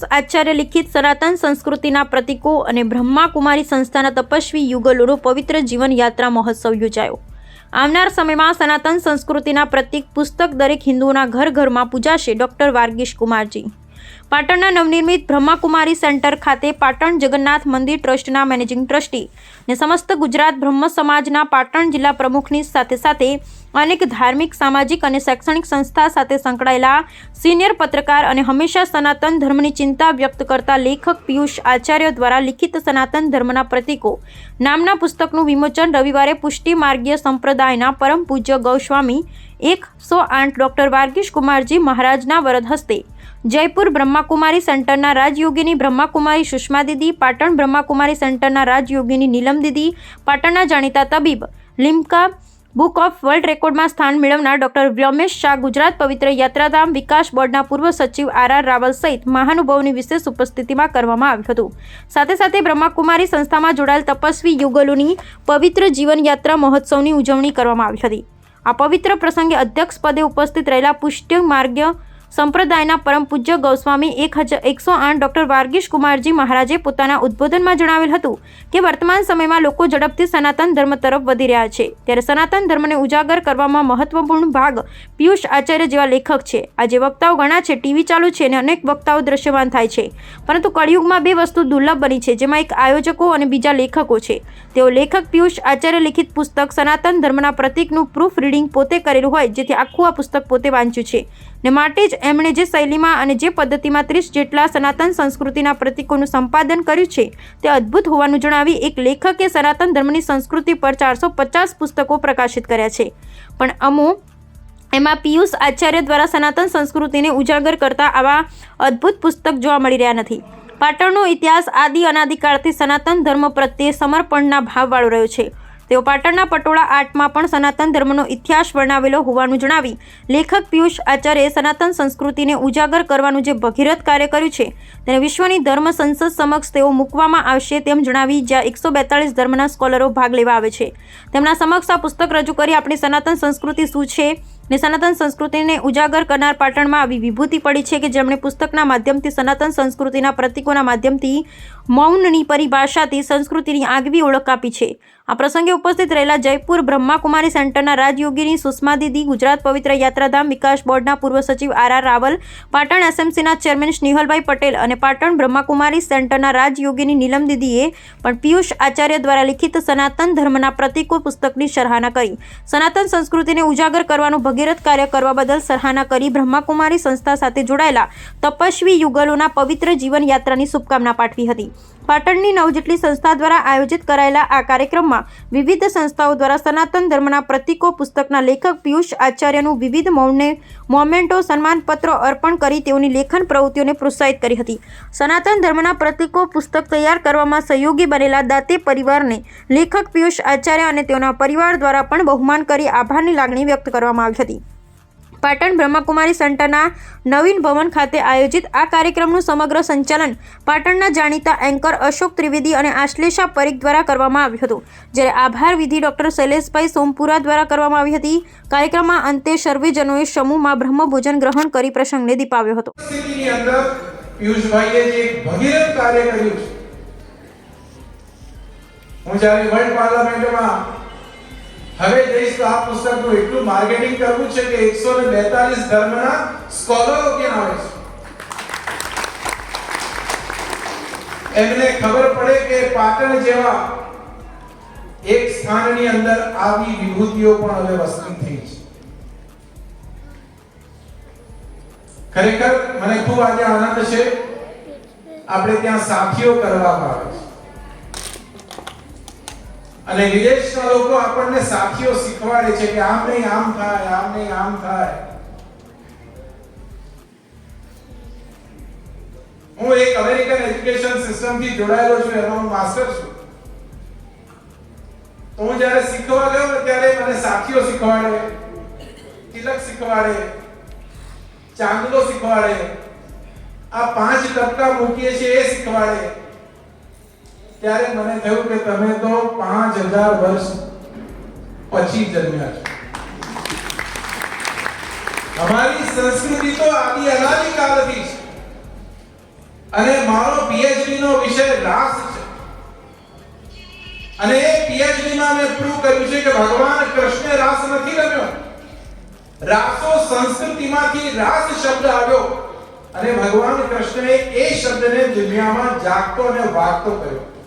પિયુષ આચાર્ય લિખિત સનાતન સંસ્કૃતિના પ્રતીકો અને બ્રહ્માકુમારી સંસ્થાના તપસ્વી યુગલોનો પવિત્ર જીવન યાત્રા મહોત્સવ યોજાયો. આવનાર સમયમાં સનાતન સંસ્કૃતિના પ્રતિક પુસ્તક દરેક હિન્દુઓના ઘર ઘરમાં પૂજાશે ડોક્ટર વાર્ગીશ કુમારજી. પાટણના નવનિર્મિત બ્રહ્માકુમારી સેન્ટર ખાતે પાટણ જગન્નાથ મંદિર ટ્રસ્ટના મેનેજિંગ ટ્રસ્ટી ને સમસ્ત ગુજરાત બ્રહ્મ સમાજના પાટણ જિલ્લા પ્રમુખની સાથે સાથે અનેક ધાર્મિક, સામાજિક અને શૈક્ષણિક સંસ્થા સાથે સંકળાયેલા સિનિયર પત્રકાર અને હંમેશા સનાતન ધર્મની ચિંતા વ્યક્ત કરતા લેખક પિયુષ આચાર્ય દ્વારા લિખિત સનાતન ધર્મના પ્રતીકો નામના પુસ્તકનું વિમોચન રવિવારે પુષ્ટિ માર્ગીય સંપ્રદાયના પરમ પૂજ્ય ગૌસ્વામી એકસો આઠ ડોક્ટર વાર્ગીશ કુમારજી મહારાજના વરદ હસ્તે જયપુર બ્રહ્માકુમારી સેન્ટરના રાજયોગીની બ્રહ્માકુમારી સુષ્મા દીદી પાટણ બ્રહ્માકુમારી સેન્ટરના રાજયોગીની નીલમ દીદી પાટણના જાણીતા તબીબ લિમ્કા બુક ઓફ વર્લ્ડ રેકોર્ડમાં સ્થાન મેળવનાર ડોક્ટર વ્યોમેશ શાહ, ગુજરાત પવિત્ર યાત્રાધામ વિકાસ બોર્ડના પૂર્વ સચિવ આર આર રાવલ સહિત મહાનુભાવોની વિશેષ ઉપસ્થિતિમાં કરવામાં આવ્યું હતું. સાથે સાથે બ્રહ્માકુમારી સંસ્થામાં જોડાયેલ તપસ્વી યુગલોની પવિત્ર જીવન યાત્રા મહોત્સવની ઉજવણી કરવામાં આવી હતી. આ પવિત્ર પ્રસંગે અધ્યક્ષ પદે ઉપસ્થિત રહેલા પુષ્ટિ માર્ગ્ય સંપ્રદાયના પરમ પૂજ્ય ગૌસ્વામી એક હજાર એકસો આઠ ડૉક્ટર વાર્ગીશ કુમારજી મહારાજે પોતાના ઉદ્બોધનમાં જણાવેલ હતું કે વર્તમાન સમયમાં લોકો ઝડપથી સનાતન ધર્મ તરફ વધી રહ્યા છે. ત્યારે સનાતન ધર્મને ઉજાગર કરવામાં મહત્વપૂર્ણ ભાગ પિયુષ આચાર્ય જેવા લેખક છે. આજે વક્તાઓ ઘણા છે, ટીવી ચાલુ છે અને અનેક વક્તાઓ દ્રશ્યમાન થાય છે. પરંતુ કળિયુગમાં બે વસ્તુ દુર્લભ બની છે, જેમાં એક આયોજકો અને બીજા લેખકો છે. તેઓ લેખક પિયુષ આચાર્ય લિખિત પુસ્તક સનાતન ધર્મના પ્રતિકનું પ્રૂફ રીડિંગ પોતે કરેલું હોય, જેથી આખું આ પુસ્તક પોતે વાંચ્યું છે. ને માટે જ એમણે જે શૈલીમાં અને જે પદ્ધતિમાં ત્રીસ જેટલા સનાતન સંસ્કૃતિના પ્રતીકોનું સંપાદન કર્યું છે, તે અદ્ભુત હોવાનું જણાવી એક લેખકે સનાતન ધર્મની સંસ્કૃતિ પર ચારસો પચાસ પુસ્તકો પ્રકાશિત કર્યા છે. પણ અમુ, એમાં પિયુષ આચાર્ય દ્વારા સનાતન સંસ્કૃતિને ઉજાગર કરતા આવા અદ્ભુત પુસ્તક જોવા મળી રહ્યા નથી. પાટણનો ઇતિહાસ આદિ અનાદિકાળથી સનાતન ધર્મ પ્રત્યે સમર્પણના ભાવવાળો રહ્યો છે. તેઓ પાટણના પટોળા આર્ટમાં પણ સનાતન ધર્મનો ઇતિહાસ વર્ણવેલો હોવાનું જણાવી લેખક પિયુષ આચાર્યે સનાતન સંસ્કૃતિને ઉજાગર કરવાનું જે ભગીરથ કાર્ય કર્યું છે, તેને વિશ્વની ધર્મ સંસદ સમક્ષ તેઓ મૂકવામાં આવશે તેમ જણાવી જ્યાં એકસો બેતાળીસ ધર્મના સ્કોલરો ભાગ લેવા આવે છે. તેમના સમક્ષ આ પુસ્તક રજૂ કરી આપણી સનાતન સંસ્કૃતિ શું છે ને સનાતન સંસ્કૃતિને ઉજાગર કરનાર પાટણમાં આવી વિભૂતિ પડી છે કે જેમણે પુસ્તકના માધ્યમથી સનાતન સંસ્કૃતિના પ્રતીકોના માધ્યમથી મૌનની પરિભાષાથી સંસ્કૃતિની આગવી ઓળખ આપી છે. આ પ્રસંગે ઉપસ્થિત રહેલા જયપુર બ્રહ્માકુમારી સેન્ટરના રાજયોગીની સુષ્મા દીદી, ગુજરાત પવિત્ર યાત્રાધામ વિકાસ બોર્ડના પૂર્વ સચિવ આર આર રાવલ, પાટણ એસએમસીના ચેરમેન સ્નેહલભાઈ પટેલ અને પાટણ બ્રહ્માકુમારી સેન્ટરના રાજયોગીની નીલમ દીદીએ પણ પિયુષ આચાર્ય દ્વારા લિખિત સનાતન ધર્મના પ્રતીકો પુસ્તકની સરાહના કરી. સનાતન સંસ્કૃતિને ઉજાગર કરવાનું ભગીરથ કાર્ય કરવા બદલ સરાહના કરી બ્રહ્માકુમારી સંસ્થા સાથે જોડાયેલા તપસ્વી યુગલોના પવિત્ર જીવન યાત્રાની શુભકામના પાઠવી હતી. પાટણની નવ જેટલી સંસ્થા દ્વારા આયોજિત કરાયેલા આ કાર્યક્રમમાં વિવિધ સંસ્થાઓ દ્વારા સનાતન ધર્મના પ્રતીકો, પુસ્તકના લેખક પિયુષ આચાર્યનું વિવિધ મૌને, મોમેન્ટો, સન્માનપત્રો અર્પણ કરી તેઓની લેખન પ્રવૃત્તિઓને પ્રોત્સાહિત કરી હતી. સનાતન ધર્મના પ્રતીકો, પુસ્તક તૈયાર કરવામાં સહયોગી બનેલા દાતે પરિવારને લેખક પિયુષ આચાર્ય અને તેઓના પરિવાર દ્વારા પણ બહુમાન કરી આભારની લાગણી વ્યક્ત કરવામાં આવી હતી. પાટણ બ્રહ્માકુમારી સેન્ટરના નવીન ભવન ખાતે આયોજિત આ કાર્યક્રમનું સમગ્ર સંચાલન પાટણના જાણીતા એન્કર અશોક ત્રિવેદી અને આશ્લેષા પરીખ દ્વારા કરવામાં આવ્યું હતું. જ્યારે આભાર વિધિ ડોક્ટર શૈલેષભાઈ સોમપુરા દ્વારા કરવામાં આવી હતી. કાર્યક્રમમાં અંતે સર્વેજનોએ સમૂહમાં બ્રહ્મભોજન ગ્રહણ કરી પ્રસંગને દીપાવ્યો હતો. પાર્લામેન્ટમાં હવે જઈશ તો આ પુસ્તકનું એટલું માર્કેટિંગ કરવું છે કે એકસો ને બેતાલીસ ધર્મના સ્કોલરો ત્યાં આવે છે. એમને ખબર પડે કે પાટણ જેવા એક સ્થાનની અંદર આવી વિભૂતિઓ પણ હવે વસ્તી થઈ છે. ખરેખર મને ખૂબ આજે આનંદ છે. આપણે ત્યાં સાથીઓ કરવામાં આવે. અને વિદેશના લોકો આપણને સાથીઓ શીખવાડે છે કે આમ નહીં, આમ થાય, આમ નહીં, આમ થાય. હું એક અમેરિકન એજ્યુકેશન સિસ્ટમથી જોડાયેલો છું, એનો હું માસ્ટર છું. તો હું જ્યારે શીખવા ગયો ત્યારે મને સાથીઓ શીખવાડે, તિલક શીખવાડે, ચાંદલો શીખવાડે, આ પાંચ ટપકા મૂકીએ છીએ એ શીખવાડે. ત્યારે મને થયું કે તમે તો પાંચ હજાર વર્ષ પછી જન્મ્યા છે. અમારી સંસ્કૃતિ તો આદિ અનાદિ કાળથી છે. અને મારો પીએચડી નો વિષય રાસ છે. અને એ પીએચડી માં મેં પ્રૂવ કર્યું છે કે ભગવાન કૃષ્ણે રાસ નથી રમ્યો. રાસો સંસ્કૃતિમાંથી રાસ શબ્દ આવ્યો. અને ભગવાન કૃષ્ણએ એ શબ્દને દુનિયામાં જાગતો અને વાગતો કર્યો.